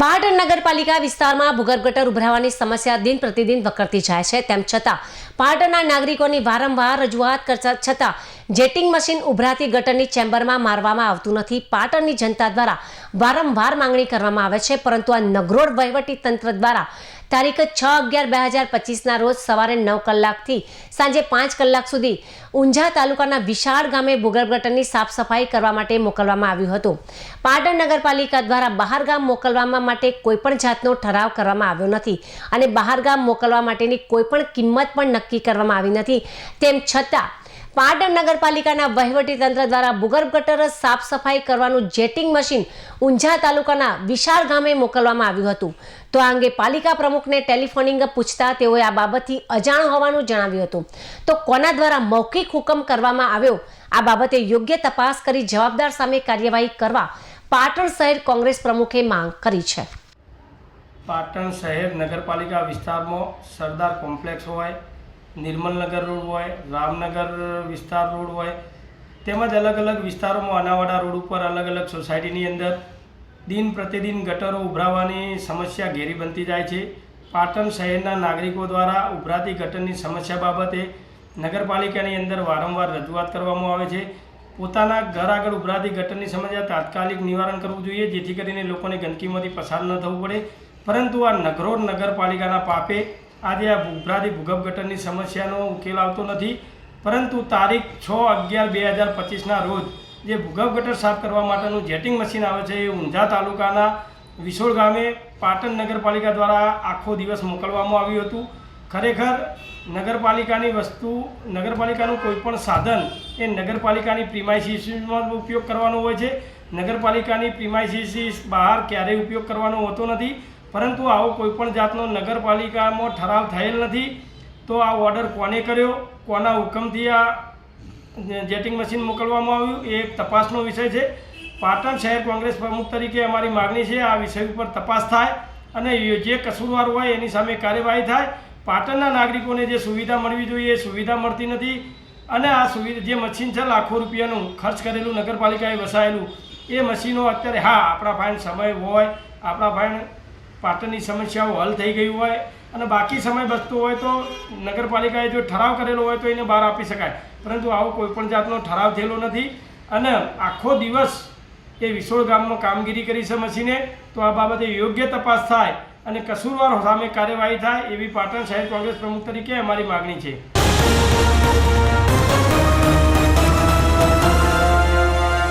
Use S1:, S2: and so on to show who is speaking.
S1: પાટણ નગરપાલિકા વિસ્તારમાં ભૂગર્ભ ગટર ઉભરાવાની સમસ્યા દિન પ્રતિદિન વકરતી જાય છે. તેમ છતાં પાટણના નાગરિકોની વારંવાર રજૂઆત કરતા છતાં જેટિંગ મશીન ઉભરાતી ગટરની ચેમ્બરમાં મારવામાં આવતું નથી. પાટણની જનતા દ્વારા વારંવાર માંગણી કરવામાં આવે છે, પરંતુ આ નગરોળ વહીવટી તંત્ર દ્વારા તારીખ છ અગિયાર બે હજાર પચીસના રોજ સવારે નવ કલાકથી સાંજે પાંચ કલાક સુધી ઊંઝા તાલુકાના વિશાળ ગામે ભૂગર્ભ ગટરની સાફ સફાઈ કરવા માટે મોકલવામાં આવ્યું હતું. પાટણ નગરપાલિકા દ્વારા બહારગામ મોકલવા માટે કોઈપણ જાતનો ઠરાવ કરવામાં આવ્યો નથી અને બહારગામ મોકલવા માટેની કોઈપણ કિંમત પણ નક્કી કરવામાં આવી નથી. તેમ છતાં પાટણ નગરપાલિકાના વહીવટીતંત્ર દ્વારા ભૂગર્ભ ગટર સાફ સફાઈ કરવાનું જેટિંગ મશીન ઊંઝા તાલુકાના વિશાળ ગામે મોકલવામાં આવ્યું હતું. તો આ અંગે પાલિકા પ્રમુખને ટેલિફોનિંગ પૂછતા તેઓએ આ બાબતથી અજાણ હોવાનું જણાવ્યું હતું. તો કોના દ્વારા મૌખિક હુકમ કરવામાં આવ્યો? આ બાબતે યોગ્ય તપાસ કરી જવાબદાર સામે કાર્યવાહી કરવા પાટણ શહેર કોંગ્રેસ પ્રમુખે માંગ કરી છે.
S2: પાટણ શહેર નગરપાલિકા વિસ્તારમાં સરદાર કોમ્પ્લેક્સ હોય નિર્મલનગર રોડ હોય, રામનગર વિસ્તાર રોડ હોય, તેમજ અલગ અલગ વિસ્તારોમાં અનાવાડા રોડ ઉપર અલગ અલગ સોસાયટીની અંદર દિન પ્રતિદિન ગટરો ઉભરાવાની સમસ્યા ઘેરી બનતી જાય છે. પાટણ શહેરના નાગરિકો દ્વારા ઉભરાતી ગટરની સમસ્યા બાબતે નગરપાલિકાની અંદર વારંવાર રજૂઆત કરવામાં આવે છે. પોતાના ઘર આગળ ઉભરાતી ગટરની સમસ્યા તાત્કાલિક નિવારણ કરવું જોઈએ, જેથી કરીને લોકોને ગંદકીમાંથી પસાર ન થવું પડે. પરંતુ આ નગરોડ નગરપાલિકાના પાપે આજે આ ઉભરાતી ભૂગર્ભ ગટરની સમસ્યાનો ઉકેલ આવતો નથી, પરંતુ તારીખ છ અગિયાર બે હજાર પચીસના રોજ જે ભૂગર્ભ ગટર સાફ કરવા માટેનું જેટિંગ મશીન આવે છે એ ઊંઝા તાલુકાના વિસોળ ગામે પાટણ નગરપાલિકા દ્વારા આખો દિવસ મોકલવામાં આવ્યું હતું. ખરેખર નગરપાલિકાની વસ્તુ, નગરપાલિકાનું કોઈપણ સાધન એ નગરપાલિકાની પ્રિમાઇસીસમાં ઉપયોગ કરવાનો હોય છે. નગરપાલિકાની પ્રિમાઇસીસીસ બહાર ક્યારેય ઉપયોગ કરવાનો હોતો નથી. પરંતુ આવો કોઈપણ જાતનો નગરપાલિકામાં ઠરાવ થયેલ નથી, તો આ ઓર્ડર કોને કર્યો? કોના હુકમથી આ જેટિંગ મશીન મોકલવામાં આવ્યું? એ તપાસનો વિષય છે. પાટણ શહેર કોંગ્રેસ પ્રમુખ તરીકે અમારી માગણી છે, આ વિષય ઉપર તપાસ થાય અને જે કસૂરવાર હોય એની સામે કાર્યવાહી થાય. પાટણના નાગરિકોને જે સુવિધા મળવી જોઈએ, એ સુવિધા મળતી નથી અને આ સુવિધા જે મશીન છે, લાખો રૂપિયાનું ખર્ચ કરેલું નગરપાલિકાએ વસાયેલું એ મશીનો અત્યારે, હા, આપણા ભાઈ સમય હોય, આપણા ભાઈ પાટણની સમસ્યાઓ હલ થઈ ગઈ હોય અને બાકી સમય બચતો હોય તો નગરપાલિકાએ જો ઠરાવ કરેલો હોય તો એને બહાર આપી શકાય. પરંતુ આવો કોઈપણ જાતનો ઠરાવ થયેલો નથી અને આખો દિવસ એ વિસોળ ગામમાં કામગીરી કરી છે મશીને, તો આ બાબતે યોગ્ય તપાસ થાય અને કસૂરવાર સામે કાર્યવાહી થાય એવી પાટણ શહેર કોંગ્રેસ પ્રમુખ તરીકે અમારી માગણી છે.